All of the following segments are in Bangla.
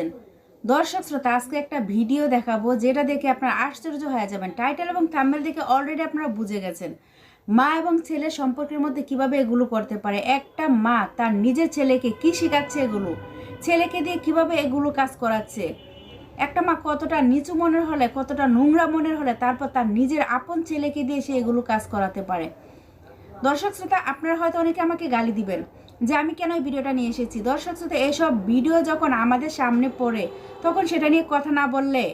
আছেন দর্শক শ্রোতা, আজকে একটা ভিডিও দেখাবো যেটা দেখে আপনারা আশ্চর্য হয়ে যাবেন। টাইটেল এবং থাম্বেল দেখে অলরেডি আপনারা বুঝে গেছেন। মা এবং ছেলে সম্পর্কের মধ্যে কীভাবে এগুলো করতে পারে? একটা মা তার নিজের ছেলেকে কি শেখাচ্ছে এগুলো? ছেলেকে দিয়ে কীভাবে এগুলো কাজ করাচ্ছে? একটা মা কতটা নিচু মনের হলে, কতটা নোংরা মনের হলে, তারপর তার নিজের আপন ছেলেকে দিয়ে সে এগুলো কাজ করাতে পারে? দর্শক শ্রোতা, আপনারা হয়তো অনেকে আমাকে গালি দিবেন। যে আমি কেন এই ভিডিওটা নিয়ে এসেছি? দর্শক শ্রোতা, এসব ভিডিও যখন আমাদের সামনে পড়ে, তখন সেটা নিয়ে কথা না বললে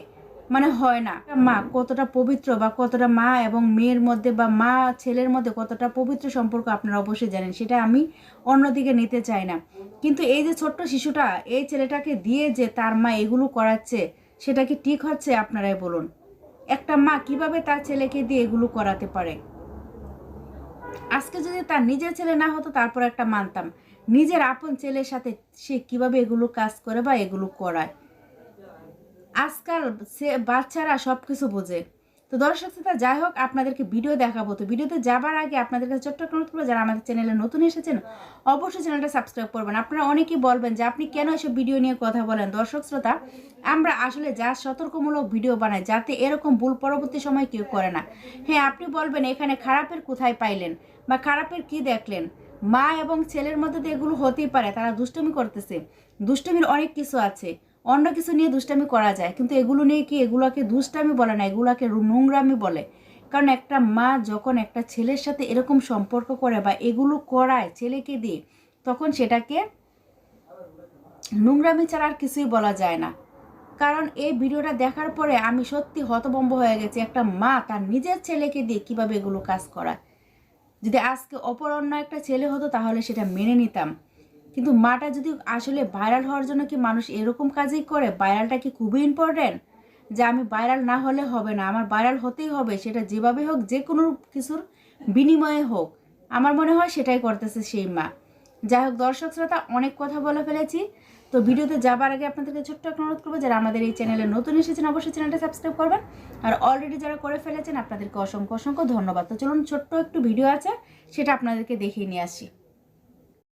মানে হয় না। মা কতটা পবিত্র বা কতটা মা এবং মেয়ের মধ্যে বা মা ছেলের মধ্যে কতটা পবিত্র সম্পর্ক আপনারা অবশ্যই জানেন, সেটা আমি অন্যদিকে নিতে চাই না। কিন্তু এই যে ছোট্ট শিশুটা, এই ছেলেটাকে দিয়ে যে তার মা এগুলো করাচ্ছে, সেটা কি ঠিক হচ্ছে? আপনারাই বলুন। একটা মা কীভাবে তার ছেলেকে দিয়ে এগুলো করাতে পারে? আজকে যদি তার নিজের ছেলে না হতো, তারপর একটা মানতাম। নিজের আপন ছেলের সাথে সে কীভাবে এগুলো কাজ করে বা এগুলো করায়? আজকাল সে বাচ্চারা সব কিছু বোঝে। তো দর্শক শ্রোতা, যাই হোক, আপনাদেরকে ভিডিও দেখাবো। তো ভিডিওতে যাবার আগে আপনাদের কাছে ছোট্ট অনুরোধ করব, যারা আমাদের চ্যানেলে নতুন এসেছেন, অবশ্যই চ্যানেলটা সাবস্ক্রাইব করবেন। আপনারা অনেকেই বলবেন যে, আপনি কেন এসব ভিডিও নিয়ে কথা বলেন? দর্শক শ্রোতা, আমরা আসলে যা সতর্কমূলক ভিডিও বানাই, যাতে এরকম ভুল পরবর্তী সময় কেউ করে না। হ্যাঁ আপনি বলবেন, এখানে খারাপের কোথায় পাইলেন বা খারাপের কি দেখলেন? মা এবং ছেলের মধ্যে তো এগুলো হতেই পারে, তারা দুষ্টমি করতেছে। দুষ্টমির অনেক কিছু আছে। অন্য কিছু নিয়ে দুষ্টামি করা যায়, কিন্তু এগুলো নিয়ে কি এগুলোকে দুষ্টামি বলে না, এগুলোকে নোংরামি বলে? কারণ একটা মা যখন একটা ছেলের সাথে এরকম সম্পর্ক করে বা এগুলো করায় ছেলেকে দিয়ে, তখন সেটাকে নোংরামি ছাড়া আর কিছুই বলা যায় না। কারণ এই ভিডিওটা দেখার পরে আমি সত্যি হতভম্ব হয়ে গেছি, একটা মা তার নিজের ছেলেকে দিয়ে কীভাবে এগুলো কাজ করায়? যদি আজকে অপর অন্য একটা ছেলে হতো তাহলে সেটা মেনে নিতাম। কিন্তু মাটা যদি আসলে ভাইরাল হওয়ার জন্য কি মানুষ এরকম কাজই করে? ভাইরালটা কি খুবই ইম্পর্টেন্ট যে আমি ভাইরাল না হলে হবে না, আমার ভাইরাল হতেই হবে, সেটা যেভাবে হোক, যে কোনো কিছুর বিনিময়ে হোক। আমার মনে হয় সেটাই করতেছে সেই মা। যাই হোক, দর্শক শ্রোতা, অনেক কথা বলে ফেলেছি। তো ভিডিওতে যাবার আগে আপনাদেরকে ছোট্ট একটা অনুরোধ করব, যারা আমাদের এই চ্যানেলে নতুন এসেছেন, অবশ্যই চ্যানেলটা সাবস্ক্রাইব করবেন। আর অলরেডি যারা করে ফেলেছেন, আপনাদেরকে অসংখ্য অসংখ্য ধন্যবাদ। তো চলুন, ছোট্ট একটু ভিডিও আছে, সেটা আপনাদেরকে দেখিয়ে নিয়ে আসি।